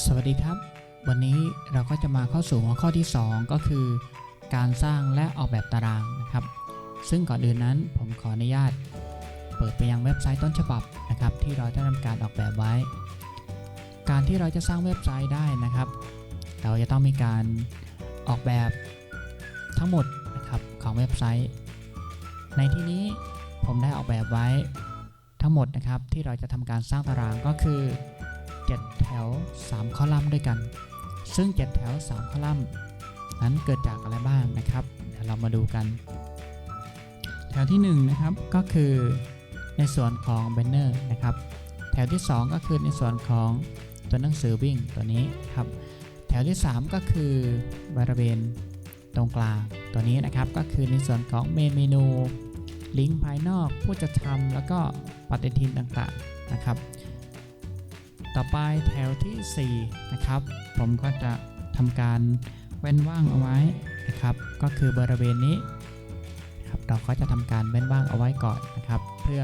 สวัสดีครับ วันนี้เราก็จะมาเข้าสู่หัวข้อที่ 2 ก็คือ การสร้างและออกแบบตารางนะครับ ซึ่งก่อนอื่นนั้นผมขออนุญาต เปิดไปยังเว็บไซต์ต้นฉบับนะครับ ที่เราได้ทำการออกแบบไว้ การที่เราจะสร้างเว็บไซต์ได้นะครับ เราจะต้องมีการออกแบบทั้งหมดนะครับของเว็บไซต์ ในที่นี้ผมได้ออกแบบไว้ทั้งหมดนะครับที่เราจะทำการสร้างตารางก็คือ 7 แถว 3 คอลัมน์ด้วยกัน ซึ่ง 7 แถว 3 คอลัมน์ นั้นเกิดจากอะไรบ้างนะครับ เดี๋ยวเรามาดูกัน แถวที่1นะครับก็คือในส่วนของ banner นะครับ แถวที่ 2 ก็คือในส่วนของตัวหนังสือวิ่งตัวนี้ครับ แถวที่ 3 ก็คือบริเวณตรงกลางตัวนี้นะครับก็คือในส่วนของเมนเมนูลิงก์ภายนอกผู้จัดทำแล้วก็ปฏิทินต่างๆนะครับ ต่อไปแถวทีสี่ 4 นะครับ ผมก็จะทำการเว้นว่างเอาไว้นะครับ ก็คือบริเวณนี้ครับเราก็จะทำการเว้นว่างเอาไว้ก่อนนะครับ เพื่อ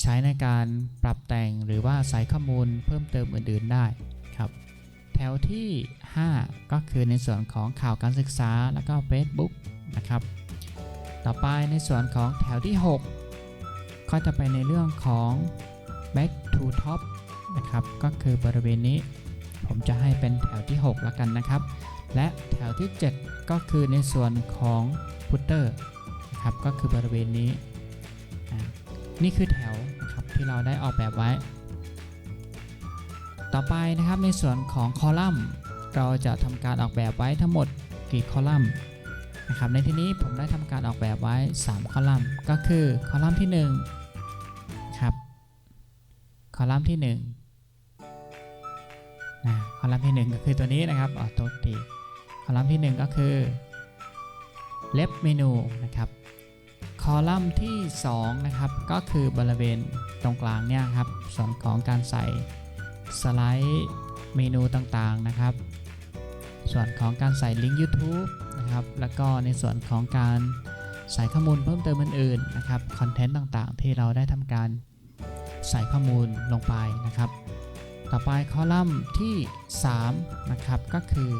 ใช้ในการปรับแต่งหรือว่าใส่ข้อมูลเพิ่มเติมอื่นๆได้ครับแถวที่ 5 ก็คือในส่วนของข่าวการศึกษาแล้วก็ Facebook นะครับต่อไปในส่วนของแถวที่ 6 ก็จะไปในเรื่องของ back to top นะครับ ก็คือบริเวณนี้ ผมจะให้เป็นแถวที่ 6 แล้วกันนะครับ และแถวที่ 7 ก็คือในส่วนของ footer นะครับ ก็คือบริเวณนี้ นี่คือแถวนะครับที่เราได้ออกแบบไว้ ต่อไปนะครับในส่วนของคอลัมน์ เราจะทำการออกแบบไว้ทั้งหมดกี่คอลัมน์นะครับในที่นี้ผมได้ทำการออกแบบไว้ 3 คอลัมน์ ก็คือคอลัมน์ที่1ครับ คอลัมน์ที่1นะ คอลัมน์ที่ 1 ก็คือตัวนี้นะครับออตัวตีคอลัมน์ที่ 1 ก็คือเล็บเมนูนะครับ คอลัมน์ที่ 2 นะครับ ก็คือบริเวณตรงกลางเนี่ยครับ ส่วนของการใส่สไลด์เมนูต่างๆนะครับ ส่วนของการใส่ลิงก์ YouTube นะครับ แล้วก็ในส่วนของการใส่ข้อมูลเพิ่มเติมอื่นๆนะครับ คอนเทนต์ต่างๆ ที่เราได้ทำการใส่ข้อมูลลงไปนะครับ ต่อไปคอลัมน์ที่ 3 นะครับก็คือ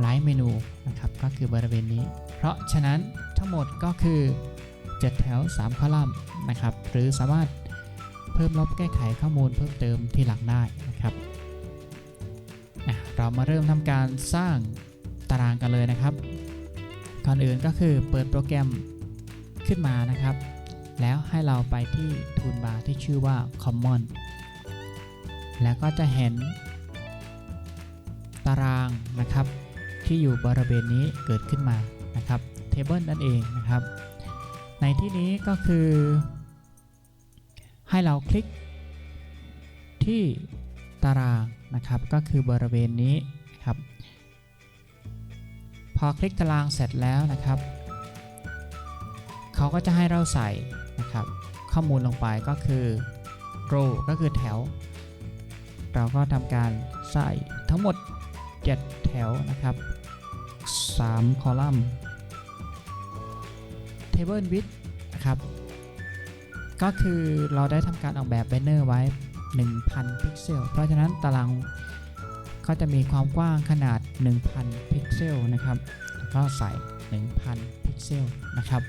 ไลฟ์เมนูนะครับก็คือบริเวณนี้ เพราะฉะนั้นทั้งหมดก็คือ 7 แถว 3 คอลัมน์นะครับ หรือสามารถเพิ่มลบแก้ไขข้อมูลเพิ่มเติมที่หลังได้นะครับ เรามาเริ่มทำการสร้างตารางกันเลยนะครับก่อนอื่นก็คือเปิดโปรแกรมขึ้นมานะครับ แล้วให้เราไปที่ทูลบาร์ที่ชื่อว่า Common แล้วก็จะเห็นตารางนะครับ ที่อยู่บริเวณนี้เกิดขึ้นมานะครับ Table นั่นเองนะครับ ในที่นี้ก็คือ ให้เราคลิกที่ตารางนะครับ ก็คือบริเวณนี้ครับ พอคลิกตารางเสร็จแล้วนะครับเขาก็จะให้เราใส่นะครับ ข้อมูลลงไปก็คือ row ก็คือแถว เราก็ทำการใส่ทั้งหมด 7 แถวนะครับ 3 คอลัมน์ table width นะครับ ก็คือเราได้ทำการออกแบบแบนเนอร์ไว้ 1,000 พิกเซล เพราะฉะนั้นตารางก็จะมีความกว้างขนาด 1,000 พิกเซลนะครับแล้วก็ใส่ 1,000 พิกเซลนะครับ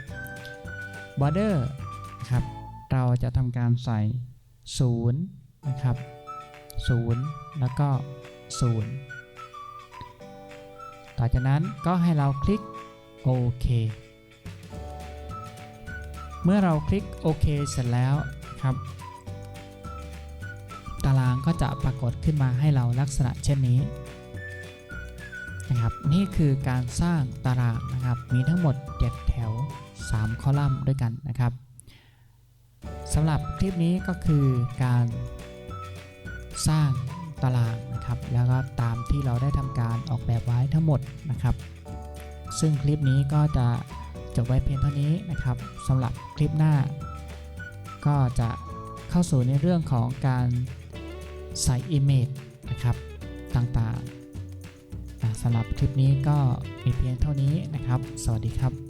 border นะครับ เราจะทำการใส่ 0 นะครับ 0 แล้วก็ 0 ต่อจากนั้นก็ให้เราคลิกโอเคเมื่อเราคลิกโอเคเสร็จแล้วครับ ตารางก็จะปรากฏขึ้นมาให้เราลักษณะเช่นนี้นะครับนี่คือการสร้างตารางนะครับ มีทั้งหมด 7 แถว 3 คอลัมน์ด้วยกันนะครับสำหรับคลิปนี้ก็คือการ สร้างตารางนะครับ แล้วก็ตามที่เราได้ทำการออกแบบไว้ทั้งหมดนะครับ ซึ่งคลิปนี้ก็จะจบไว้เพียงเท่านี้นะครับสำหรับคลิปหน้า ก็จะเข้าสู่ในเรื่องของการใส่ Image นะครับต่างๆสำหรับคลิปนี้ก็มีเพียงเท่านี้นะครับ สวัสดีครับ